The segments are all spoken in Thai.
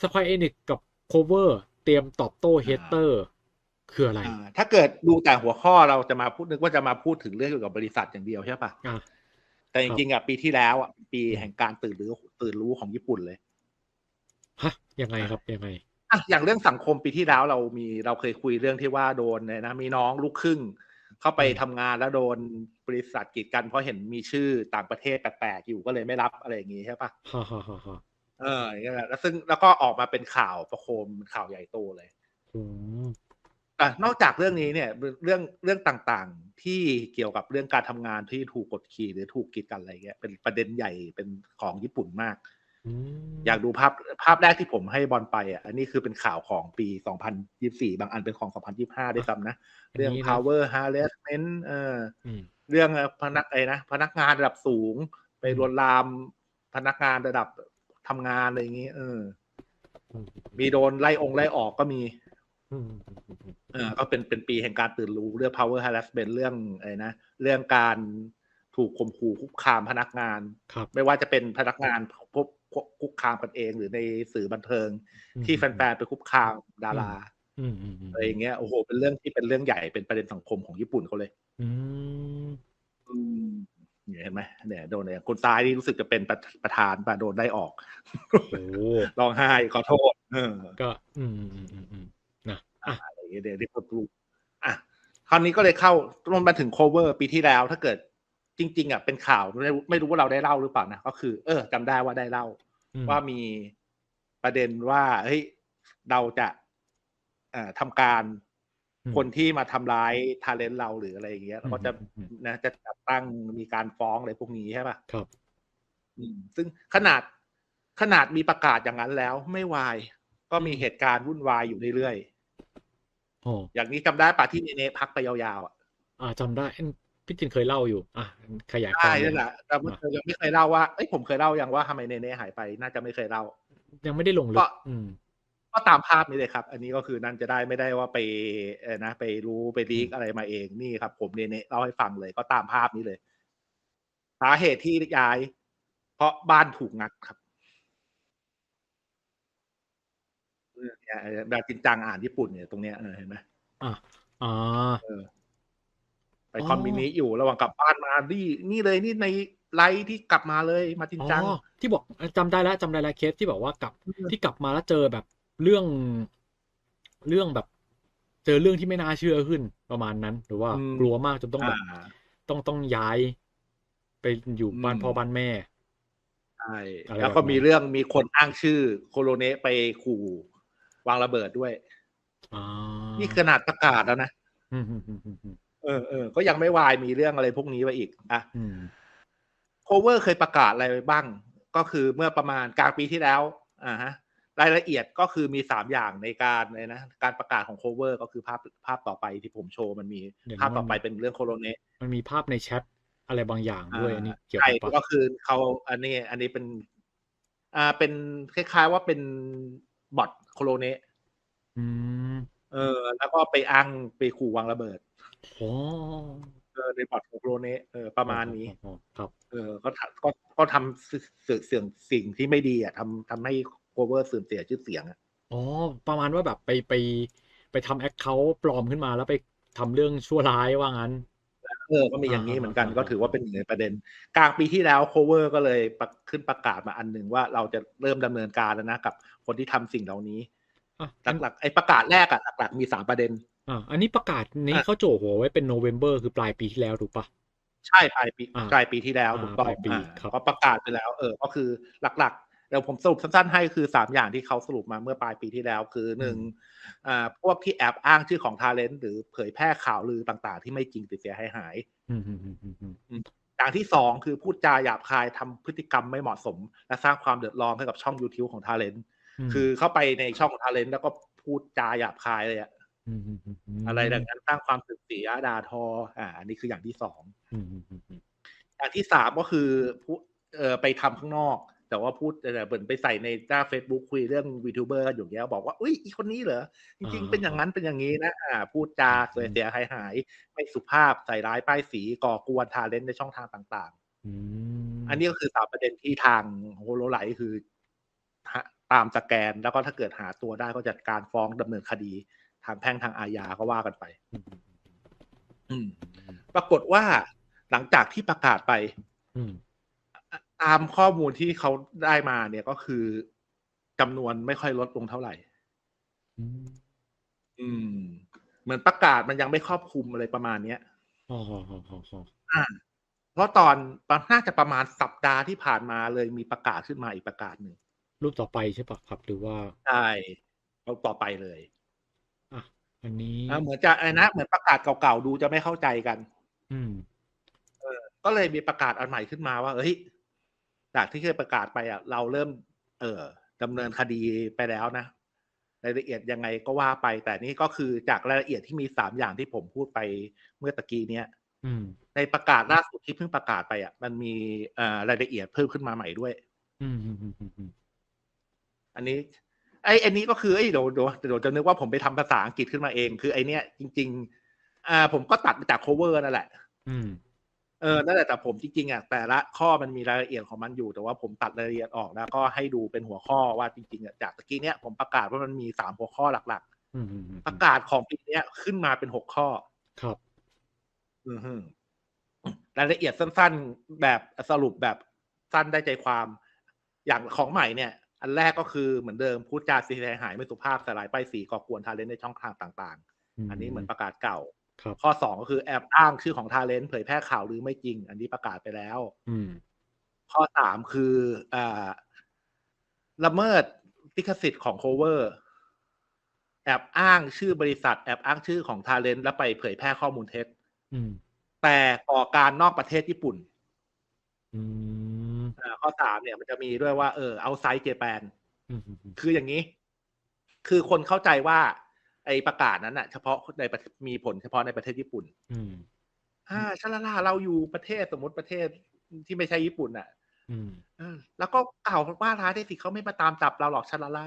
สควอเอนิกกับโคเวอร์เตรียมตอบโต้เฮเตอร์คืออะไรอ่าถ้าเกิดดูแต่หัวข้อเราจะมาพูดนึกว่าจะมาพูดถึงเรื่องเกี่ยวกับบริษัทอย่างเดียวใช่ปะอะแต่จริงๆอะปีที่แล้วอะปีแห่งการตื่นรู้ตื่นรู้ของญี่ปุ่นเลยฮะยังไงครับยังไงอะอย่างเรื่องสังคมปีที่แล้วเรามีเราเคยคุยเรื่องที่ว่าโดนเนี่ยนะมีน้องลูกครึ่ง เข้าไปอืมทำงานแล้วโดนบริษัทกีดกันเพราะเห็นมีชื่อต่างประเทศแปลกๆอยู่ก็เลยไม่รับอะไรอย่างงี้ใช่ปะฮ่าฮ่าฮ่าฮ่า เอออย่างเงี้ยแหละแล้วซึ่งแล้วก็ออกมาเป็นข่าวประโคมเป็นข่าวใหญ่โตเลยอืมอะนอกจากเรื่องนี้เนี่ยเรื่องเรื่องต่างๆ ที่เกี่ยวกับเรื่องการทำงานที่ถูกกดขี่หรือถูกกีดกันอะไรเงี้ยเป็นประเด็นใหญ่เป็นของญี่ปุ่นมากอืมอยากดูภาพภาพแรกที่ผมให้บอลไปอะ อันนี้คือเป็นข่าวของปี 2024 บางอันเป็นของ 2025 ด้วยซ้ำนะ เรื่องนนี้นะ power harassment เอออืมเรื่องพนักไอ้นะพนักงานระดับสูง ไปลวนลามพนักงานระดับ ทำงานอะไรอย่างงี้เอออืมมีโดนไล่องค์ไล่ออกก็มีอืมเออก็เป็นเป็นปีแห่งการตื่นรู้เรื่อง power harassment เรื่องอะไรนะเรื่องการถูกข่มขู่คุกคามพนักงานครับไม่ว่าจะเป็นพนักงานพบคุกคามกันเอง หรือในสื่อบันเทิง ที่แฟนๆไปคุกคามดาราอืมอืมอืมอะไรอย่างเงี้ยโอ้โห เป็นเรื่องที่เป็นเรื่องใหญ่เป็นประเด็นสังคมของญี่ปุ่นเขาเลยอืมอืม เนี่ยเห็นไหมเนี่ยโดนเนี่ยคนตายนี่รู้สึกจะเป็นประประธานป่ะโดนได้ออกโอ้ร้องไห้ขอโทษเออก็ อืมอืมอืมอืมอืมนะอะอะไรอย่างเงี้ยเดี๋ยวเรียกรู้อะคราวนี้ก็เลยเข้าลงมาถึง cover ปีที่แล้ว ถ้าเกิดจริง ๆอะเป็นข่าวไม่รู้ไม่รู้ว่าเราได้เล่าหรือเปล่านะก็คือ เออจำได้ว่าได้เล่าอืมว่ามีประเด็นว่าเฮ้ยเราจะเอ่อทำการอืม คนที่มาทำร้ายทาเลนต์เราหรืออะไรอย่างเงี้ยเราก็จะอืมอืมอืมนะจะจัดตั้งมีการฟ้องอะไรพวกนี้ใช่ป่ะครับอืมซึ่งขนาดขนาดมีประกาศอย่างนั้นแล้วไม่วาย ก็มีเหตุการณ์วุ่นวายอยู่เรื่อยโอ้ๆอย่างนี้จำได้ป่ะที่เนเน่พักไปยาวๆอะอ่าจำได้เอ้ยพี่จินเคยเล่าอยู่ อะขยายควาใช่มนั่นแหละแต่ว่าเธอยังไม่เคยเล่าว่าเอ้ยผมเคยเล่ายังว่าทำไมเนเน่หายไป น่าจะไม่เคยเล่า ยังไม่ได้ลงลึก็ กอืมก็ตามภาพนี้เลยครับ อันนี้ก็คือนั่นจะได้ไม่ได้ว่าไปเออนะไปรู้ไปลีกอะไรมาเองนี่ครับ ผมเนเน่เล่าให้ฟังเลยก็ตามภาพนี้เลยสาเหตุที่ย้าย เพราะบ้านถูกงัดครับเนี่ยแบบจริงจังอ่านญี่ปุ่นเนี่ยตรงเนี้ยเออเห็นไหมอะอ่าไปอ๋อคอนบินิอยู่ระหว่างกลับบ้านมานี่นี่เลยนี่ในไลฟ์ที่กลับมาเลยมาจริงอ๋อจังที่บอกจำได้แล้วจำได้แล้วเคสที่บอกว่ากลับอืมที่กลับมาแล้วเจอแบบ เรื่องเรื่องแบบ เจอเรื่องที่ไม่น่าเชื่อขึ้นประมาณนั้น หรือว่าอืมกลัวมากจนต้องแบบอ่าต้องต้องย้าย ไปอยู่บ้านอืมพ่อบ้านแม่ใช่อะไรแล้วก็แบบนั้นมีเรื่องมีคนอ้างชื่อโคโลเนะไปขู่วางระเบิดด้วยอ่านี่ขนาดประกาศแล้วนะอืมอืมอืมอืมอืมเออเออก็ยังไม่วายมีเรื่องอะไรพวกนี้ไปอีกอะอืมโคเวอร์เคยประกาศอะไรไปบ้าง ก็คือเมื่อประมาณกลางปีที่แล้ว อ่าฮะ รายละเอียดก็คือมีสามอย่างในการเลยนะการประกาศของโคเวอร์ก็คือภาพภาพต่อไปที่ผมโชว์มันมีเดี๋ยวภาพต่อมันไปเป็นเรื่องโคโลเนะมันมีภาพในแชทอะไรบางอย่างด้วยอันนี้เกี่ยวใช่กับปะก็คือเขาอันนี้อันนี้เป็น อ่าเป็นคล้ายๆว่าเป็นบอทโคโลเนะอืมเออ แล้วก็ไปอ้างไปขู่วางระเบิดโอ้เออในบอทของโคโลเนะเออประมาณนี้อ๋อครับ เออก็ทำก็ก็ทำเสื่อเสื่อมสิ่งที่ไม่ดีอะทำทำให้ โคเวอร์เสื่อมเสียชื่อเสียงอะอ๋อประมาณว่าแบบไปไปไปทำแอคเคาท์ปลอมขึ้นมาแล้วไปทำเรื่องชั่วร้ายว่างั้น เออ ก็มีอย่างนี้เหมือนกันอ่าก็ถือว่าเป็นหนึ่งในประเด็น กลางปีที่แล้วโคเวอร์ก็เลยประขึ้นประกาศมาอันหนึ่งว่าเราจะเริ่มดำเนินการแล้วนะกับ คนที่ทำสิ่งเหล่านี้อะหลักๆไอ้ประกาศแรกอะหลักๆมีสามประเด็นอะอันนี้ประกาศนี้อะเขาโจหัวไว้เป็นโนเวม ber คือปลายปีที่แล้วถูกปะใช่ปลายปีอ่าปลายปีที่แล้วอ่าถูกต้องปลายปีอ่าครับก็ประกาศไปแล้ว เออ ก็คือหลักๆ เดี๋ยวผมสรุปสั้นๆให้คือสามอย่างที่เขาสรุปมาเมื่อปลายปีที่แล้ว คือหนึ่งอ่าพวกที่แอบอ้างชื่อของทาเลนต์หรือเผยแพร่ข่าวลือต่างๆ ที่ไม่จริงติดเสียหายหายอืมอืมอืมอืมอืมอย่างที่สองคือพูดจาหยาบคายทำพฤติกรรมไม่เหมาะสม และสร้างความเดือดร้อนให้กับช่อง YouTube ของทาเลนต์มคือเข้าไปในช่องของทาเลนต์แล้วก็พูดจาหยาบคายเลยอะอืมอืมอืมมอะไรดังนั้นสร้างความสึกเสียด่าทอ อ่า อันนี้คืออย่างที่สองอืมอืมอืมอืมอย่างที่สามก็คือพูดเออไปทำข้างนอก แต่ว่าพูดเออเหมือนไปใส่ในหน้า Facebook คุยเรื่องวีทูเบอร์อยู่เงี้ยบอกว่าอุ้ยอีคนนี้เหรอ จริงๆ เป็นอย่างนั้นเป็นอย่างนี้นะอ่าพูดจาเสียเสียหายหายๆไม่สุภาพใส่ร้ายป้ายสีก่อกวนทาเลนต์ในช่องทางต่างอืมๆอันนี้ก็คือสามประเด็นที่ทางโฮโลไลท์คือฮะตามสแกนแล้วก็ถ้าเกิดหาตัวได้ก็จัดการฟ้องดำเนินคดี ทางแพ่งทางอาญาก็ว่ากันไปอืมอืมปรากฏว่าหลังจากที่ประกาศไปอืม ตามข้อมูลที่เขาได้มาเนี่ยก็คือจำนวนไม่ค่อยลดลงเท่าไหร่ อืมอืมเหมือนประกาศมันยังไม่ครอบคลุมอะไรประมาณเนี้ยอ๋ออ๋ออ๋ออ๋ออ่าเพราะตอนน่าจะประมาณสัปดาห์ที่ผ่านมาเลยมีประกาศขึ้นมาอีกประกาศหนึ่งรูปต่อไปใช่ปะครับหรือว่าใช่เอาต่อไปเลยอะอันนี้อ่าเหมือนจะไอ้นะเหมือนประกาศเก่าๆดูจะไม่เข้าใจกัน อืมก็เลยมีประกาศอันใหม่ขึ้นมาว่าเฮ้ย จากที่เคยประกาศไปอะเราเริ่ม เออดำเนินคดีไปแล้วนะรายละเอียดยังไงก็ว่าไป แต่นี่ก็คือจากรายละเอียดที่มีสามอย่างที่ผมพูดไปเมื่อตะกี้เนี้ยอืมในประกาศล่าสุดที่เพิ่งประกาศไปอะ มันมีเอ่อรายละเอียดเพิ่มขึ้นมาใหม่ด้วยอืมอืมอืมอืมอืมอันนี้ ไอ้ไอันนี้ก็คือไอ้เดี๋ยวเดี๋ยวเดี๋ยวจะนึกว่าผมไปทำภาษาอังกฤษขึ้นมาเอง คือไอเนี้ยจริง ๆ อ่า ผมก็ตัดมาจาก cover นั่นแหละ อืม เออนั่นแหละแต่ผมจริงๆอะแต่ละข้อมันมีรายละเอียดของมันอยู่ แต่ว่าผมตัดรายละเอียดออกแล้วก็ให้ดูเป็นหัวข้อว่าจริงๆอะจากตะกี้เนี้ยผมประกาศว่ามันมีสามหัวข้อหลักๆประกาศของปีเนี้ยขึ้นมาเป็นหกข้อ ครับ อือฮึรายละเอียดสั้น ๆ แบบสรุปแบบสั้นได้ใจความ อย่างของใหม่เนี่ย อันแรกก็คือเหมือนเดิมพูดจาเสียหายไม่สุภาพสลายไปสีก่อกวนทาเลนในช่องทางต่าง ๆ อันนี้เหมือนประกาศเก่า ข้อสองก็คือแอบอ้างชื่อของทาเลนต์เผยแพร่ข่าวหรือไม่จริง อันนี้ประกาศไปแล้ว อืมข้อสามคืออ่าละเมิดลิขสิทธิ์ของ cover แอบอ้างชื่อบริษัท แอบอ้างชื่อของทาเลนต์แล้วไปเผยแพร่ข้อมูลเท็จอืมแต่ก่อการนอกประเทศญี่ปุ่นอืมอ่าข้อสามเนี่ยมันจะมีด้วยว่าเออเอาไซต์เจแปนอืมอืมอืมคืออย่างนี้ คือคนเข้าใจว่า ไอประกาศนั้นน่ะเฉพาะในประเทศมีผลเฉพาะในประเทศญี่ปุ่น อืมอ่าชาลาลาเราอยู่ประเทศสมมติประเทศที่ไม่ใช่ญี่ปุ่นอะอืมเออแล้วก็กล่าวว่าร้ายได้สิเขาไม่มาตามจับเราหรอกชาลาลา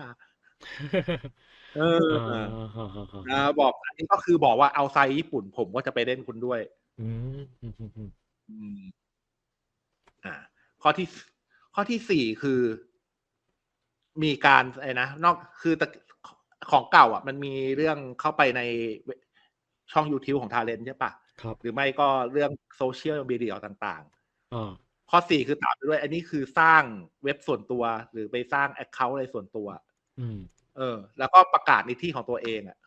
เอออ่าอ่าอ่าอ่าอ่าบอกอันนี้ก็คือบอกว่าเอาไซต์ญี่ปุ่น ผมก็จะไปเล่นคุณด้วยอืมอืมอืมอืมอืมอ่า ข้อที่ข้อที่สี่คือ มีการไอ้นะนอกคือแต่ ของเก่าอะ มันมีเรื่องเข้าไปในช่อง YouTube ของทาเลนใช่ปะครับ หรือไม่ก็เรื่องโซเชียลมีเดียต่างอ่าๆข้อสี่คือตามไปด้วย อันนี้คือสร้างเว็บส่วนตัว หรือไปสร้างแอคเคาท์อะไรส่วนตัวอืมเออ แล้วก็ประกาศในที่ของตัวเองอะ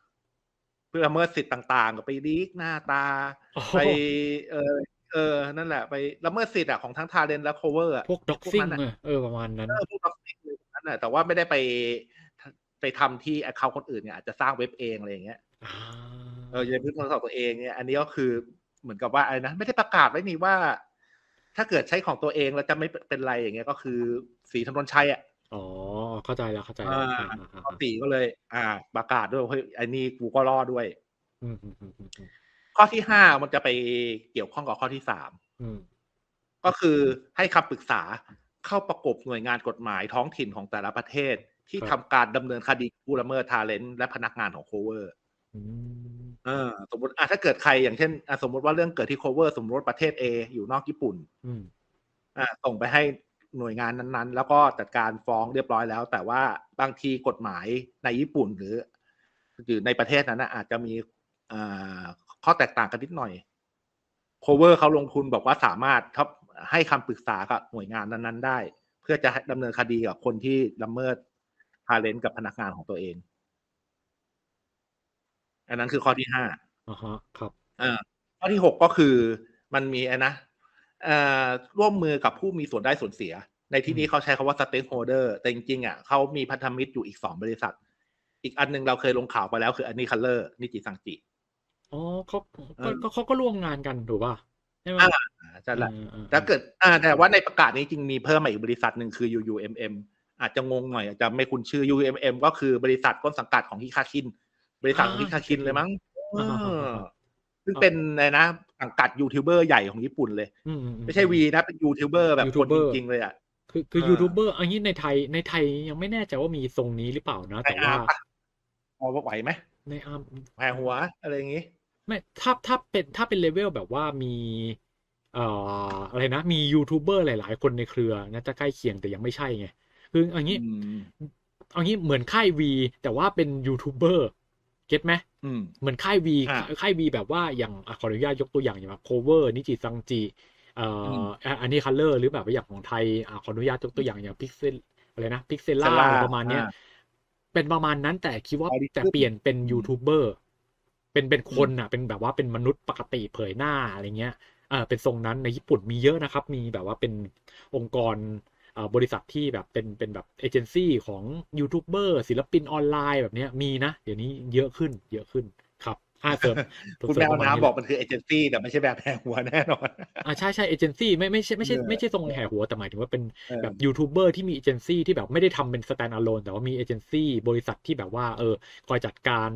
เพื่อละเมิดสิทธิ์ต่างๆ ก็ไปลีกหน้าตาโอ้โหไป เออเออ นั่นแหละ ไปละเมิดสิทธิ์อะของทั้งทาเลนและโคเวอร์พวกด็อกซิ่งนั้นอะเออประมาณนั้นเออพวกด็อกซิ่งเลยนั่นแหละแต่ว่าไม่ได้ไป ไปทำที่แอคเคาท์คนอื่นเนี่ยอาจจะสร้างเว็บเองอะไรอย่างเงี้ยอ่าเออจะพึ่งโทรศัพท์ตัวเองเนี่ยอันนี้ก็คือเหมือนกับว่าอะไรนะไม่ได้ประกาศไว้นี่ว่า ถ้าเกิดใช้ของตัวเองแล้วจะไม่เป็นไรอย่างเงี้ยก็คือสีถนนชัยอะอ๋อเข้าใจแล้วเข้าใจแล้วอ่าอ่าอ่าอ่าข้อสีก็เลย อ่า ประกาศด้วยว่าเฮ้ยอันนี้กูก็รอดด้วยอืมอืมอืมอืมอืมข้อที่ห้ามันจะไปเกี่ยวข้องกับข้อที่สามอืมก็คือให้คำปรึกษาเข้าประกบหน่วยงานกฎหมายท้องถิ่นของแต่ละประเทศ ที่ทำการดำเนินคดีผู้ละเมิดทาเลนต์และพนักงานของโคเวอร์อืมเออสมมติอะถ้าเกิดใครอย่างเช่นอะสมมติว่าเรื่องเกิดที่โคเวอร์ สมมติว่าประเทศ A อยู่นอกญี่ปุ่นอืมอะส่งไปให้หน่วยงานนั้นๆ แล้วก็จัดการฟ้องเรียบร้อยแล้ว แต่ว่าบางทีกฎหมายในญี่ปุ่นหรือหรือในประเทศนั้นนะอาจจะมีอ่าข้อแตกต่างกันนิดหน่อยโคเวอร์เขาลงทุนบอกว่าสามารถทับให้คำปรึกษากับหน่วยงานนั้น ๆ ได้ เพื่อจะดำเนินคดีกับคนที่ละเมิด ทาเลนต์กับพนักงานของตัวเอง อันนั้นคือข้อที่ห้าอ่าฮะครับอ่าข้อที่หกก็คือมันมีไอ้นะเอ่อร่วมมือกับผู้มีส่วนได้ส่วนเสีย ในที่นี้เขาใช้คำว่า stakeholder แต่จริงๆอะเขามีพันธมิตรอยู่อีกสองบริษัท อีกอันหนึงเราเคยลงข่าวไปแล้วคืออันนี้คัลเลอร์นิจิซังจิอ๋อเขาเอก็อก็เขาก็ร่วมงานกันถูกป่ะใช่ไหมอ่าใช่แหละอ่าอ่าถ้าเกิดอ่าแต่ว่าในประกาศนี้จริงมีเพิ่มมาอีกบริษัทหนึ่งคือ UUMM อาจจะงงหน่อยอาจจะไม่คุ้นชื่อ UUMM ก็คือบริษัทต้นสังกัดของฮิคาคิน บริษัทของฮิคาคินเลยมั้งเออซึ่งเป็นอะไรนะสังกัดยูทูบเบอร์ใหญ่ของญี่ปุ่นเลยอืมอือืไม่ใช่วีนะ เป็นยูทูบเบอร์แบบคนจ YouTuber ริงๆเลยอะคือคือเออยูทูบเบอร์อันนี้ในไทยในไทยยังไม่แน่ใจว่ามีทรงนี้หรือเปล่านะในแต่อาว่าร์มปะพอไหวไหมในอาร์มแผ่หัวอะไรอย่างงี้ไม่ถ้าถ้าเป็นถ้าเป็นเลเวลแบบว่ามีเอ่ออะไรนะ มียูทูบเบอร์หลาย ๆ คนในเครือน่าจะใกล้เคียงแต่ยังไม่ใช่ไง คืออย่างนี้อืมเอางี้เหมือนค่ายวีแต่ว่าเป็นยูทูบเบอร์เก็ตไหมอืมเหมือนค่ายวีอ่าค่ายวีแบบว่าอย่างอะขออนุญาตยกตัวอย่างอย่างแบบ cover นิจิซังจิเอ่อออะอันนี้คัลเลอร์หรือแบบว่าอย่างของไทยอะขออนุญาตยกตัวอย่างอย่างพิกเซลอะไรนะพิกเซล่า Pixela อะไรประมาณเนี้ยอ่าเป็นประมาณนั้นแต่คิดว่า Algorithm แต่เปลี่ยนเป็นยูทูบเบอร์เป็นเป็นคนอะ เป็นแบบว่าเป็นมนุษย์ปกติเผยหน้าอะไรเงี้ยเออเป็นทรงนั้นในญี่ปุ่นมีเยอะนะครับ มีแบบว่าเป็นองค์กรเอ่อ บริษัทที่แบบเป็นเป็นแบบเอเจนซี่ของยูทูบเบอร์ศิลปินออนไลน์แบบเนี้ยมีนะ เดี๋ยวนี้เยอะขึ้นเยอะขึ้นครับอ่าเสริมคุณเสริแมวประาณน้ำแหบละอกมันคือเอเจนซี่แต่ไม่ใช่แบบแพงหัวแน่นอนอ่าใช่ใช่เอเจนซี่ไม่ไม่ใช่ไม่ใช่เออไม่ใช่ทรงแห่หัวแต่หมายถึงว่าเป็นเออแบบยูทูบเบอร์ที่มีเอเจนซี่ที่แบบไม่ได้ทำเป็นสแตนด์อะโลนแต่ว่ามีเอเจนซี่บริษัทที่แบบว่าเออคอยจัดการ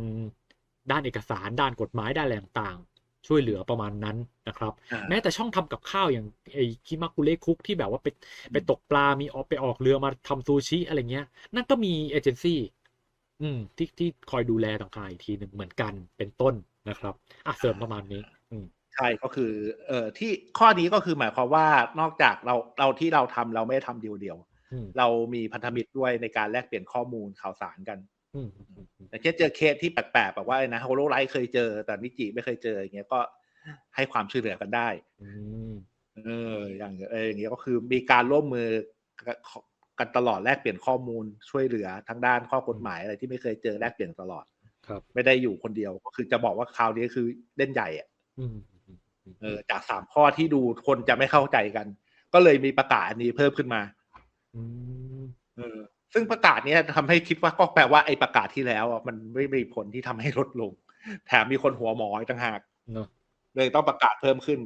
ด้านเอกสารด้านกฎหมายด้านอะไรต่างๆ ช่วยเหลือประมาณนั้นนะครับอ่าแม้แต่ช่องทำกับข้าวอย่างไอ้คิมากุเระคุกที่แบบว่าไปไปตกปลา มีออกไปออกเรือมาทำซูชิอะไรเงี้ย นั่นก็มีเอเจนซี่อืมที่ที่คอยดูแลต่างๆอีกทีหนึ่งเหมือนกันเป็นต้นนะครับอะเสริมประมาณนี้ อืมใช่ก็คือเอ่อที่ข้อนี้ก็คือหมายความว่านอกจากเราเราที่เราทำเราไม่ได้ทำเดียวเดียวอืมๆเรามีพันธมิตรด้วยในการแลกเปลี่ยนข้อมูลข่าวสารกัน อืมอืมอืมอย่างเช่นเจอเคสที่แปลกๆแบบว่าไอ้นะโฮโลไลท์เคยเจอ แต่นิจิไม่เคยเจออย่างเงี้ยก็ให้ความช่วยเหลือกันได้อืมเอออย่างเอออย่างเงี้ยก็คือมีการร่วมมือกันตลอดแลกเปลี่ยนข้อมูลช่วยเหลือทางด้านข้อกฎหมายอะไรที่ไม่เคยเจอแลกเปลี่ยนตลอด ครับ ไม่ได้อยู่คนเดียวก็คือจะบอกว่าคราวนี้คือเล่นใหญ่อะอืมอืมอืมเออจากสามข้อที่ดูคนจะไม่เข้าใจกัน ก็เลยมีประกาศอันนี้เพิ่มขึ้นมาอืมเออ ซึ่งประกาศเนี้ยทำให้คิดว่าก็แปลว่าไอ้ประกาศที่แล้วอะมันไม่มีผลที่ทำให้ลดลง แถมมีคนหัวหมออีกต่างหากเนอะเลยต้องประกาศเพิ่มขึ้น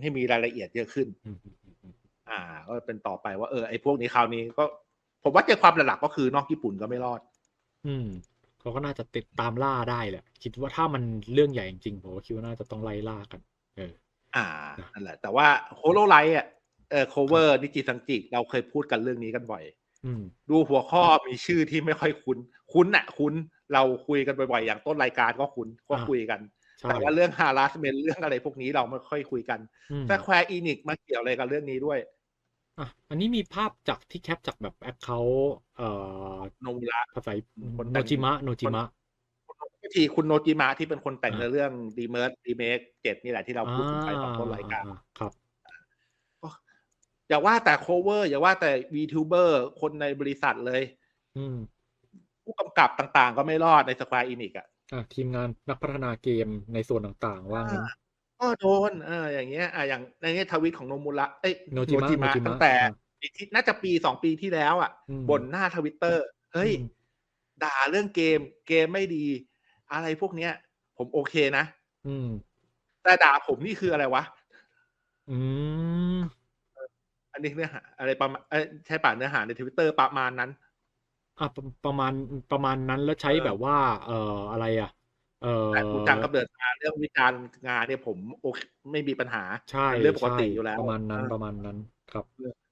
ให้มีรายละเอียดเยอะขึ้นอืมอืมอืมอืมอ่า ก็เป็นต่อไปว่าเออไอ้พวกนี้คราวนี้ก็ ผมว่าใจความหลักๆก็คือนอกญี่ปุ่นก็ไม่รอด อืมเขาก็น่าจะติดตามล่าได้แหละคิดว่าถ้ามันเรื่องใหญ่จริงๆผมก็คิดว่าน่าจะต้องไล่ล่ากัน เออ อ่านั่นแหละ แต่ว่าโฮโลไลท์อะเออ cover นิจิซังจิเราเคยพูดกันเรื่องนี้กันบ่อยอืม ดูหัวข้อมีชื่อที่ไม่ค่อยคุ้น คุ้นน่ะคุ้นเราคุยกันบ่อยๆอย่างต้นรายการก็คุ้นก็อ่าคุยกันใช่แต่ว่าเรื่อง harassment เรื่องอะไรพวกนี้เราไม่ค่อยคุยกันอืมแต่แควร์อีนิกมาเกี่ยวอะไรกับเรื่องนี้ด้วยอะอันนี้มีภาพจากที่แคปจากแบบแอคเคาเอ่อโนมุระภาษาคนแต่โนงจิมะโนจิมะทีคุณโนจิมะที่เป็นคนแต่งอ่าในเรื่องดีเม r ร์ดีเมกเจ็ดนี่แหละที่เราพูดถึงไปตอนต้นรายการอ่ครับ อย่าว่าแต่ cover อย่าว่าแต่ VTuber คนในบริษัทเลย อืม ผู้กำกับต่างๆ ก็ไม่รอดในสคว r อินิกอะอะทีมงานนักพัฒนาเกมในส่วนต่างๆ ว่างั้นก็โดนเอออย่างเงี้ยอะอย่างในนี้ทวิตของโนมุระเอ้ยโนจิมะโนจิมะตั้งแต่อ่าปีที่น่าจะปีสองปีที่แล้วอะอืมบนหน้าทวิตเตอร์เฮ้ยอืมด่าเรื่องเกม เกมไม่ดี อะไรพวกเนี้ย ผมโอเคนะ อืม แต่ด่าผมนี่คืออะไรวะ อืม อันนี้เนื้อหาอะไรประมาณเอ้ยใช่ป่ะเนื้อหาในทวิตเตอร์ประมาณนั้นอะประประมาณประมาณนั้นแล้วใช้เออแบบว่า เอ่ออะไรอะเอ่อแต่คุณจังกำเนิดมาเรื่องวิจารณ์งานเนี่ยผมโอเคไม่มีปัญหาใช่เป็นเรื่องปกติใช่อยู่แล้ว ประมาณนั้นเออประมาณนั้นครับ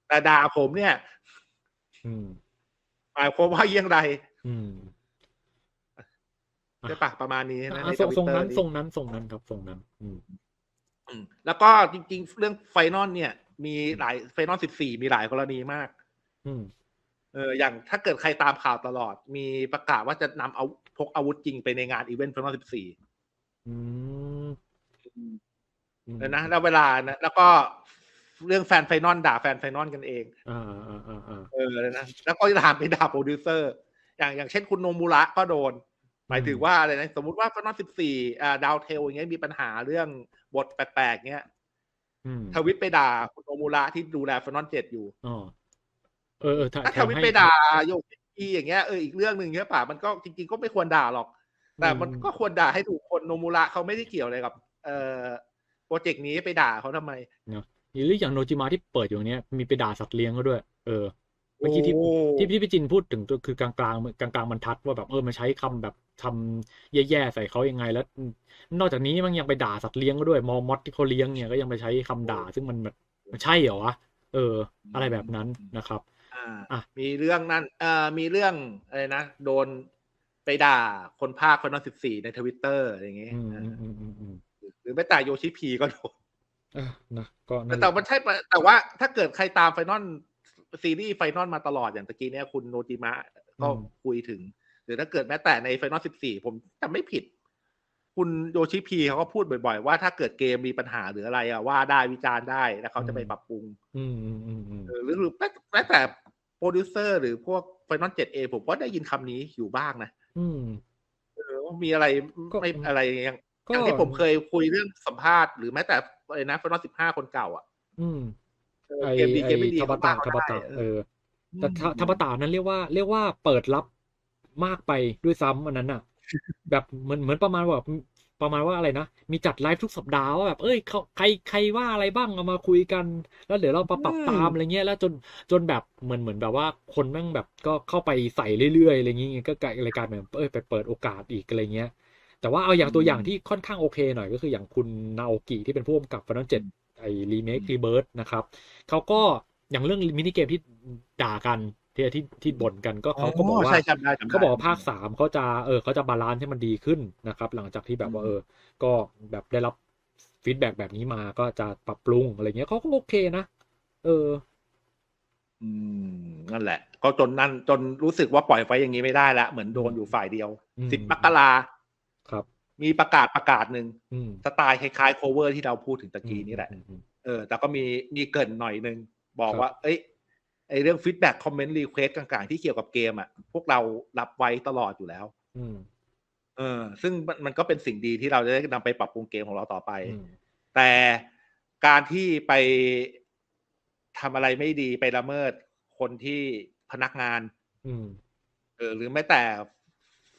แต่ด่าผมเนี่ย อืมหมายความว่าเยี่ยงไรอืมใช่ปะประมาณนี้นะอะในทรงทวิทตรงเตอนั้ร์นนี่ทรงนั้นทรงนั้นครับทรงนั้นอืมอืมแล้วก็จริง ๆ เรื่องไฟนอลเนี่ย มีหลายไฟนอลสิบสี่มีหลายกรณีมาก อืมเอออย่างถ้าเกิดใครตามข่าวตลอด มีประกาศว่าจะนำเอาพกอาวุธจริงไปในงานอีเวนต์ไฟนอลสิบสี่อืมอืมนะแล้วเวลานะแล้วก็เรื่องแฟนไฟนอลด่าแฟนไฟนอลกันเองอ่าอ่าอ่าอ่าเออนะแล้วก็ถามไปด่าโปรดิวเซอร์ อย่างอย่างเช่นคุณโนมุระก็โดน หมายถึงว่าอะไรนะสมมุติว่าไฟนอลสิบสี่อ่าดาวเทลอย่างเงี้ยมีปัญหาเรื่องบทแปลกๆเงี้ยอืมทวิตไปด่าคุณโน มุระที่ดูแลไฟนอลเจ็ดอยู่อ๋อเออเออถ้าถ้าแถทมวิตให้ไปด่าโยกีอย่างเงี้ยเอออีกเรื่องหนึ่งเงี้ยป่ะมันก็จริง ๆ ก็ไม่ควรด่าหรอก แต่มันก็ควรด่าให้ถูกคนโนมุระเขาไม่ได้เกี่ยวอะไรกับ เอ่อโปรเจกต์นี้ไปด่าเขาทำไมเนาะหรืออย่างโนจิมะที่เปิดอยู่เนี้ยมีไปด่าสัตว์เลี้ยงก็ด้วย เออเมื่อกี้ที่โอ้ที่ที่พี่จินพูดถึงตัวคือกลางกลางกลางกลางๆบรรทัดว่าแบบเออมันใช้คำแบบทำแย่ๆใส่เขายังไง แล้ว นอกจากนี้มันยังไปด่าสัตว์เลี้ยงก็ด้วยมอมอดที่เขาเลี้ยงเนี่ยก็ยังไปใช้คำด่า ซึ่งมันแบบ มันใช่เหรอวะเออ อะไรแบบนั้นนะครับอ่าอะมีเรื่องนั้นเอ่อมีเรื่องอะไรนะโดนไปด่าคนภาคไฟนอลสิบสี่ในทวิตเตอร์อย่างเงี้ยอืมอืมอืมอืมอืมหรือแม้แต่โยชิพีก็โดนอะนะก็นั่แต่นแหแต่ละมันใช่ปะแต่ว่าถ้าเกิดใครตามไฟนอลซีรีส์ไฟนอลมาตลอดอย่างตะกี้เนี่ยคุณโนจิมะก็อืมคุยถึง หรือถ้าเกิดแม้แต่ใน Final 14ผมจำไม่ผิด คุณโยชิพีเขาก็พูดบ่อยๆ ว่าถ้าเกิดเกมมีปัญหาหรืออะไรอะว่าได้วิจารณ์ได้แล้วเขาจะไปปรับปรุงอืมอืมอืมอืมเออหรือหรือแม้แม้แต่โปรดิวเซอร์หรือพวก Final 7เองผมก็ได้ยินคำนี้อยู่บ้างนะอืมเออว่ามีอะไรก็ไม่อะไรอย่างก็อย่างที่ผมเคยคุยเรื่องสัมภาษณ์หรือแม้แต่อะไรนะ Final 15คนเก่า อะอืมเออไอเกมดีไอเกมไม่ดีทาบาเขาตะว่าทาเขาบาได้ตะเอเอออแต่ทาทาบาตะนั้นเรียกว่า เรียกว่าเปิดรับมากไปด้วยซ้ำอันนั้นอะ แบบเหมือนเหมือนประมาณว่าประมาณว่าอะไรนะ มีจัดไลฟ์ทุกสัปดาห์ว่าแบบ เอ้ยเขาใครใครว่าอะไรบ้างเอามาคุยกัน แล้วเดี๋ยวเรามาปรับตามอะไรเงี้ย แล้วจนจนแบบเหมือนเหมือนแบบว่าคนแม่งแบบก็เข้าไปใส่เรื่อยๆอะไรเงี้ยก็กลายรายการแบบเอ้ยไปเปิดโอกาสอีกอะไรเงี้ย แต่ว่าเอาอย่างตัวอย่างที่ค่อนข้างโอเคหน่อยก็คืออย่างคุณนาโอกิที่เป็นผู้กำกับ Final 7ไอ้รีเมครีเบิร์ดนะครับเขาก็อย่างเรื่องมินิเกมที่ด่ากัน ที่ที่ที่บ่นกันก็เขาก็บอกว่าใช่จำได้จำได้เขาบอกว่าภาคสามเขาจะเออเขาจะบาลานซ์ให้มันดีขึ้นนะครับ หลังจากที่แบบว่าอืเอมอก็แบบได้รับฟีดแบ็แบบนี้มาก็จะปรับปรุงอะไรเงี้ยเขาก็โอเคนะเออ อืมนั่นแหละ ก็จนนั่นจนรู้สึกว่าปล่อยไฟอย่างนี้ไม่ได้แล้วเหมือนโดนอยู่ฝ่ายเดียวอืมสิบมกราครับ มีประกาศประกาศหนึ่งอืมสไตล์คล้ายๆ cover ที่เราพูดถึงตะกี้นี่แหละอืมอืมเออแต่ก็มีมีเกรินหน่อยหนึ่งบอกครับว่า เอ้ย ไอเรื่องฟีดแบ็กคอมเมนต์รีเควสต่างๆ ที่เกี่ยวกับเกมอะ พวกเรารับไว้ตลอดอยู่แล้ว อืมเออ ซึ่งมันมันก็เป็นสิ่งดีที่เราจะได้นำไปปรับปรุงเกมของเราต่อไปอืมแต่การที่ไปทำอะไรไม่ดีไปละเมิดคนที่พนักงาน อืมเออหรือแม้แต่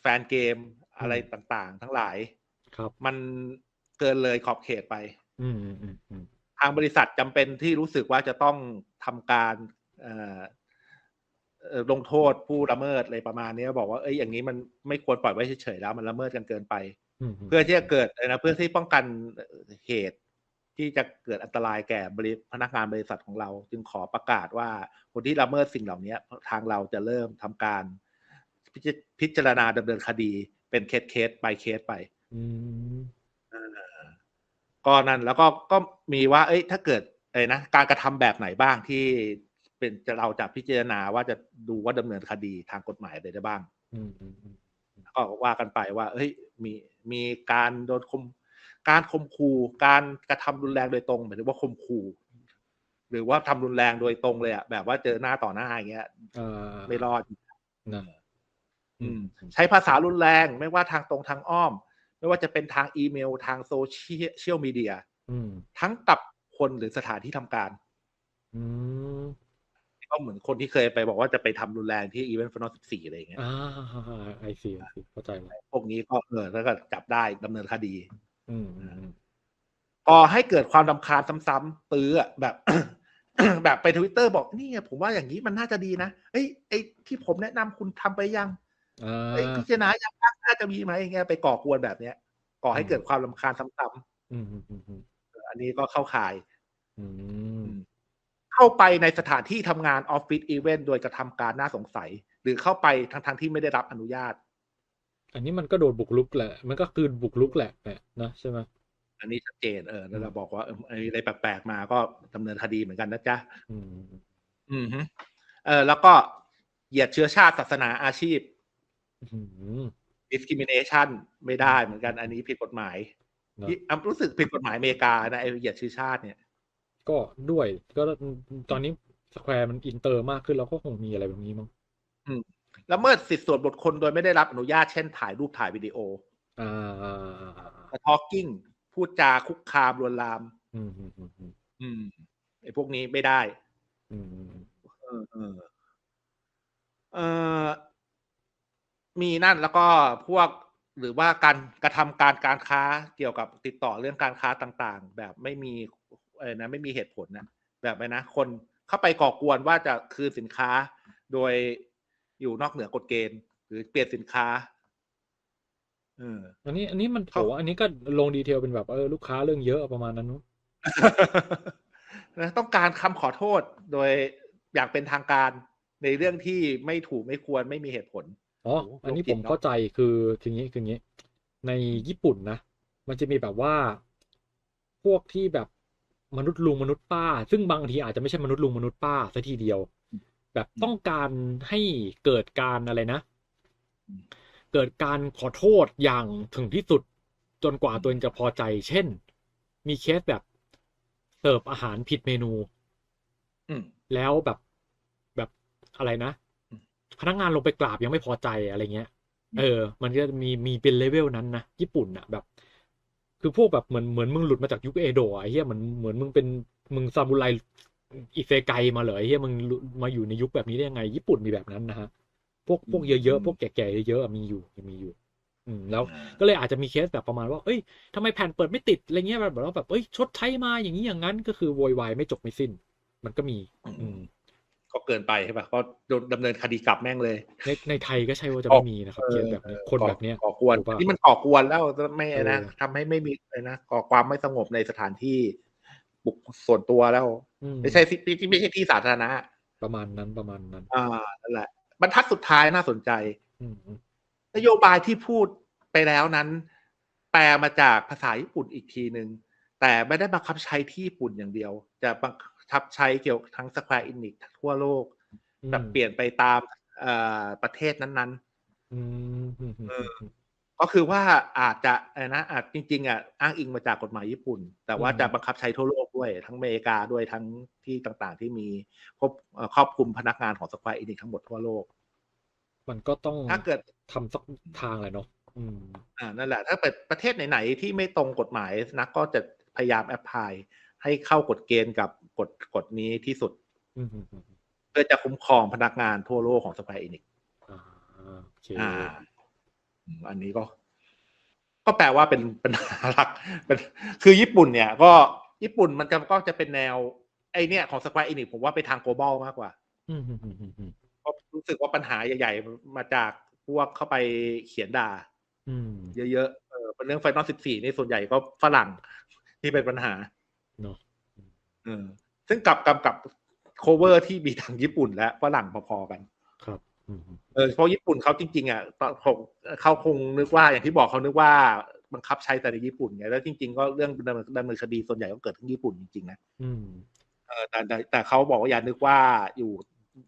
แฟนเกมอะไรต่างๆ ทั้งหลาย ครับ มันเกินเลยขอบเขตไป อืมอืมอืมอืมทางบริษัทจำเป็นที่รู้สึกว่าจะต้องทำการเอ่อเอ่อ ลงโทษผู้ละเมิดอะไรประมาณนี้บอกว่าเอ้ยอย่างนี้มันไม่ควรปล่อยไว้เฉยๆแล้ว มันละเมิดกันเกินไปอืมเพื่อที่จะเกิดอะไรนะเพื่อที่ป้องกันเหตุที่จะเกิดอันตรายแก่บริพนักงานบริษัทของเรา จึงขอประกาศว่าคนที่ละเมิดสิ่งเหล่านี้ทางเราจะเริ่มทำการ พิจพิจารณาดำเนินคดีเป็นเคสเคสไปเคสไปอืมก็นั่นแล้วก็ก็มีว่า เอ้ย ถ้าเกิดเอ้ยนะการกระทำแบบไหนบ้างที่ เป็นจะเราจะพิจารณาว่าจะดูว่าดำเนินคดีทางกฎหมายอะไรได้บ้างอืมอืมอืมก็ว่ากันไปว่า เฮ้ยมีมีการโดนคมการข่มขู่การกระทำรุนแรงโดยตรงหมายถึงว่าข่มขู่หรือว่าทำรุนแรงโดยตรงเลยอะแบบว่าเจอหน้าต่อหน้าอย่างเงี้ยอ่าไม่รอดนะอืมใช้ภาษารุนแรงไม่ว่าทางตรงทางอ้อม ไม่ว่าจะเป็นทางอีเมลทางโซเชียลมีเดียอืมทั้งกับคนหรือสถานที่ทำการอืม ก็เหมือนคนที่เคยไปบอกว่าจะไปทำรุนแรงที่อีเวนต์ฟนอล14อะไรอย่างเงี้ยอ่าไอซีไอซีเข้าใจแล้วพวกนี้ก็เออแล้วก็จับได้ดำเนินคดี อืมอืมอืมก็ให้เกิดความรำคาญซ้ำๆตื้ออะแบบ แบบไปทวิตเตอร์บอกนี่ไงผมว่าอย่างนี้มันน่าจะดีนะเอ้ยไอ้ที่ผมแนะนำคุณทำไปยังอ่เอ้ยาพิจารณายังน่าจะมีไหมอย่างเงี้ยไปก่อกวนแบบเนี้ย ก่อให้เกิดความรำคาญซ้ำอืมอืมอืมอืมๆอันนี้ก็เข้าข่ายอืม เข้าไปในสถานที่ทำงานออฟฟิศอีเวนต์โดยกระทำการน่าสงสัย หรือเข้าไปทั้งๆที่ไม่ได้รับอนุญาต อันนี้มันก็โดนบุกรุกแหละ มันก็คือบุกรุกแหละเนี่ยนะใช่ไหมอันนี้ชัดเจนเออแล้วเราบอกว่าเอออะไรแปลกๆมาก็ดำเนินคดีเหมือนกันนะจ๊ะอืมอืมฮึเออแล้วก็เหยียดเชื้อชาติศาสนาอาชีพอืม discrimination ไม่ได้เหมือนกันอันนี้ผิดกฎหมายเนอะที่อะรู้สึกผิดกฎหมายอเมริกานะไอเหยียดเชื้อชาติเนี่ย ก็ด้วย ก็ตอนนี้สแควร์มันอินเตอร์มากขึ้นแล้วก็คงมีอะไรแบบนี้มั้งละเมิดสิทธิส่วนบุคคลโดยไม่ได้รับอนุญาตเช่นถ่ายรูปถ่ายวิดีโออ่าอ่าอ่าอ่า talking พูดจาคุกคามลวนลาม อืมอืมอืมอืมอืมไอพวกนี้ไม่ได้อืมอืมเออเออเออมีนั่นแล้วก็พวกหรือว่าการกระทำการการค้าเกี่ยวกับติดต่อเรื่องการค้าต่างๆ แบบไม่มี เออนะไม่มีเหตุผลนะแบบไปนะ คนเข้าไปก่อกวนว่าจะคืนสินค้าโดยอยู่นอกเหนือกฎเกณฑ์ หรือเปลี่ยนสินค้าเอออันนี้อันนี้มันเขาโหอันนี้ก็ลงดีเทลเป็นแบบเออลูกค้าเรื่องเยอะประมาณนั้นเนอะนะต้องการคำขอโทษโดยอย่างเป็นทางการในเรื่องที่ไม่ถูกไม่ควรไม่มีเหตุผลอ๋อโอ้โหอันนี้โรคจิผตมเนอะเข้าใจคือคืออย่างนี้คืออย่างนี้ ในญี่ปุ่นนะมันจะมีแบบว่า พวกที่แบบ มนุษย์ลุงมนุษย์ป้า ซึ่งบางทีอาจจะไม่ใช่มนุษย์ลุงมนุษย์ป้าซะทีเดียว แบบต้องการให้เกิดการอะไรนะอืมเกิดการขอโทษอย่างถึงที่สุดจนกว่าตัวเองจะพอใจ เช่น มีเคสแบบเสิร์ฟอาหารผิดเมนูอืมแล้วแบบแบบอะไรนะอืมพนักงานลงไปกราบยังไม่พอใจอะไรเงี้ยอืมเออ มันก็มีมีเป็นเลเวลนั้นนะญี่ปุ่นอะแบบ คือพวกแบบเหมือนเหมือนมึงหลุดมาจากยุคเอโดะไอ้เหี้ยเหมือนเหมือนมึงเป็นมึงซามูไรอิเซไกมาเหรอไอ้เหี้ยมึงหลุดมาอยู่ในยุคแบบนี้ได้ยังไง ญี่ปุ่นมีแบบนั้นนะฮะพวกพวกเยอะๆพวกแก่ๆเยอะๆอะมีอยู่ยังมีอยู่ อืมแล้วก็เลยอาจจะมีเคสแบบประมาณว่าเอ้ยทำไมแผ่นเปิดไม่ติดอะไรเงี้ยแบบว่าแบบเอ้ยชดใช้มาอย่างนี้อย่างนั้นก็คือโวยวายไม่จบไม่สิ้น มันก็มี อืม ก็เกินไปใช่ป่ะก็โดนดำเนินคดีกลับแม่งเลย ในในไทยก็ใช่ว่าจะไม่มีนะครับเออเคสแบบนี้คนแบบเนี้ยก่อกวนถูกปะนี่มันก่อกวนแล้วไม่นะเออทำให้ไม่มีเลยนะก่อความไม่สงบในสถานที่บุคส่วนตัวแล้วอืมไม่ใช่ที่ที่ไม่ใช่ที่สาธารณะ ประมาณนั้นประมาณนั้น อ่านั่นแหละ บรรทัดสุดท้ายน่าสนใจอืมอืมนโยบายที่พูดไปแล้วนั้น แปลมาจากภาษาญี่ปุ่นอีกทีหนึ่งแต่ไม่ได้บังคับใช้ที่ญี่ปุ่นอย่างเดียว จะบัง คับใช้เกี่ยวทั้ง Square Enix ทั่วโลกแบบเปลี่ยนไปตามเอ่อประเทศนั้นอืมอืมอืมอืมอืมๆก็คือว่าอาจจะอะไรนะอาจจริง ๆอะอ้างอิงมาจากกฎหมายญี่ปุ่น แต่ว่าอืมจะบังคับใช้ทั่วโลกด้วย ทั้งอเมริกาด้วยทั้งที่ต่างๆ ที่มีครอบเอ่อครอบคลุมพนักงานของ Square Enix ทั้งหมดทั่วโลก มันก็ต้องถ้าเกิดทำสักทางแหละเนาะอืมอ่านั่นแหละ ถ้าเป็นประเทศไหน ๆ ที่ไม่ตรงกฎหมายนักก็จะพยายามแอพพลาย ให้เข้ากฎเกณฑ์กับกฎกฎนี้ที่สุดอืมอืมอืมเพื่อจะคุ้มครองพนักงานทั่วโลกของ Square Enix อ่าโอเคอ่าอืมอันนี้ก็ ก็แปลว่าเป็นปัญหาหลักเป็นคือญี่ปุ่นเนี่ย ก็ญี่ปุ่นมันจะก็จะเป็นแนว ไอเนี่ยของ Square Enix ผมว่าไปทาง global มากกว่าอืมอืมอืมอืมอืมเพราะรู้สึกว่าปัญหาใหญ่ ๆ มาจากพวกเข้าไปเขียนด่าอืมเยอะๆเออเป็นเรื่อง Final 14นี่ส่วนใหญ่ก็ฝรั่งที่เป็นปัญหา เนาะเออซึ่งกับกับกับ cover ที่มีทางญี่ปุ่นและฝรั่งพอๆกัน ครับอืมอืมเออเพราะญี่ปุ่นเขาจริง ๆอะตอนเขาเขาคงนึกว่าอย่างที่บอกเขานึกว่าบังคับใช้แต่ในญี่ปุ่นไงแล้วจริง ๆ ก็เรื่องดำเนินดำเนินคดีส่วนใหญ่ก็เกิดที่ญี่ปุ่นจริงๆนะอืมเออแต่แต่แต่เขาบอกว่าอย่านึกว่าอยู่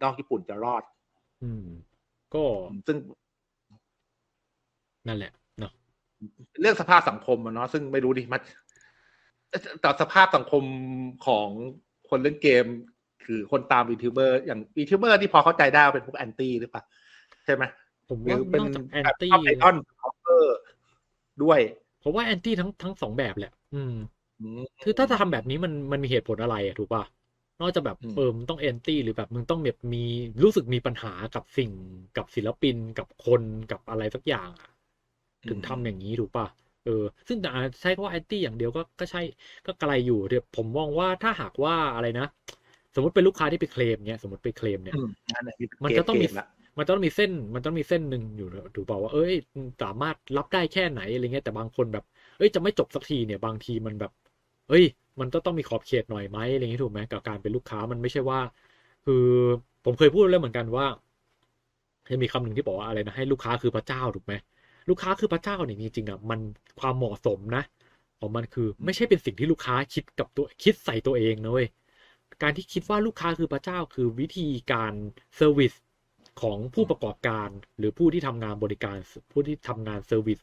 นอกญี่ปุ่นจะรอด อืม ก็ซึ่ง นั่นแหละเนาะเรื่องสภาพสังคมอะเนาะซึ่งไม่รู้ดิมัน แต่สภาพสังคมของคนเล่นเกมคือคนตามวีทูเบอร์อย่างวีทูเบอร์ที่พอเข้าใจได้ว่าเป็นพวกแอนตี้หรือเปล่าใช่ไหมผมหรืว่าอเป็นนอกจากแอนแบบตี้ชอบไอดอลคอมเตอร์ด้วยผมว่าแอนตี้ทั้งทั้งสองแบบแหละ อืมอืมคือถ้าจะทำแบบนี้มันมันมีเหตุผลอะไรอะถูกป่ะนอกจากแบบอืมเออมงต้องแอนตี้หรือแบบมึงต้องแบบมีรู้สึกมีปัญหากับสิ่งกับศิลปินกับคนกับอะไรสักอย่างอะถึงทำอย่างนี้ถูกป่ะ เออซึ่งแต่อาจใช้คำว่าแอนตี้อย่างเดียวก็ก็ใช่ก็ไกลอยู่เดี๋ยวผมมองว่าถ้าหากว่าอะไรนะ สมมติเป็นลูกค้าที่ไปเคลมเนี้ยสมมติไปเคลมเนี่ยอืมนั่นแหละมันจะต้องมีเกละมันต้องมีเส้นมันต้องมีเส้นหนึ่งอยู่ถูกเปล่าว่าเอ้ยสามารถรับได้แค่ไหนอะไรเงี้ยแต่บางคนแบบ เอ้ยจะไม่จบสักทีเนี่ยบางทีมันแบบ เอ้ย มันก็ต้องมีขอบเขตหน่อยไหมอะไรเงี้ยถูกไหมกับการเป็นลูกค้ามันไม่ใช่ว่า คือผมเคยพูดแล้วเหมือนกันว่าจะมีคำหนึ่งที่บอกว่าอะไรนะให้ลูกค้าคือพระเจ้าถูกไหม ลูกค้าคือพระเจ้าเนี่ยจริงๆอะมันความเหมาะสมนะของมันคือไม่ใช่เป็นสิ่งที่ลูกค้าคิดกับตัวคิดใส่ตัวเองนะเว้ยการที่คิดว่าลูกค้าคือพระเจ้าคือวิธีการเซอร์วิสของผู้ประกอบการหรือผู้ที่ทำงานบริการผู้ที่ทำงานเซอร์วิส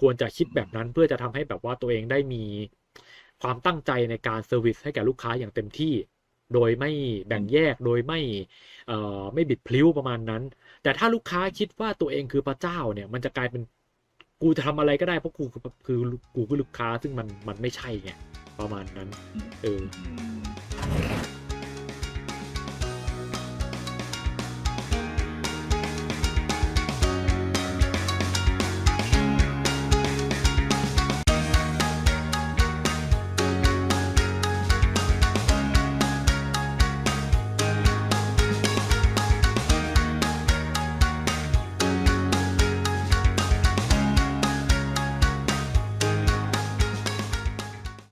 ควรจะคิดแบบนั้นเพื่อจะทำให้แบบว่าตัวเองได้มีความตั้งใจในการเซอร์วิสให้แก่ลูกค้าอย่างเต็มที่ โดยไม่แบ่งแยกโดยไม่เอ่อไม่บิดพลิ้วประมาณนั้น แต่ถ้าลูกค้าคิดว่าตัวเองคือพระเจ้าเนี่ย มันจะกลายเป็น กูจะทำอะไรก็ได้เพราะกูคือกูคือลูกค้าซึ่งมันมันไม่ใช่ไงประมาณนั้น เออ